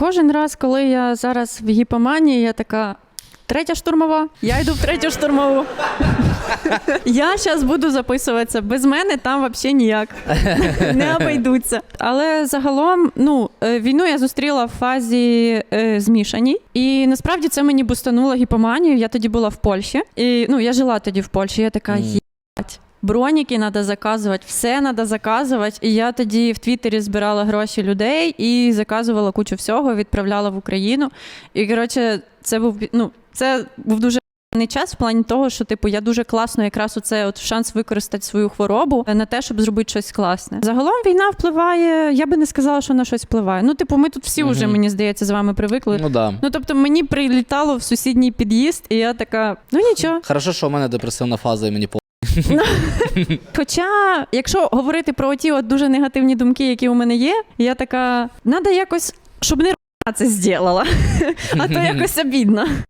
кожен раз, коли я зараз в гіпоманії, я така. Третя штурмова, я йду в третю штурмову. Я зараз буду записуватися. Без мене там взагалі ніяк. Не обійдуться. Але загалом, ну, е, війну я зустріла в фазі е, змішаній. І насправді це мені бустануло гіпоманію. Я тоді була в Польщі. І ну, я жила тоді в Польщі. Я така. Броніки треба заказувати, все треба заказувати. І я тоді в Твіттері збирала гроші людей і заказувала кучу всього, відправляла в Україну. І коротше, це був ну, це був дуже не час в плані того, що типу я дуже класно якраз оце от шанс використати свою хворобу на те, щоб зробити щось класне. Загалом війна впливає. Я би не сказала, що на щось впливає. Ну, типу, ми тут всі вже, мені здається, з вами привикли. Ну да. Ну тобто мені прилітало в сусідній під'їзд, і я така, ну нічого. Хорошо, що у мене депресивна фаза і мені по. Хоча, якщо говорити про ті от дуже негативні думки, які у мене є, я така, треба якось, щоб не це зробила, а то якось обідно.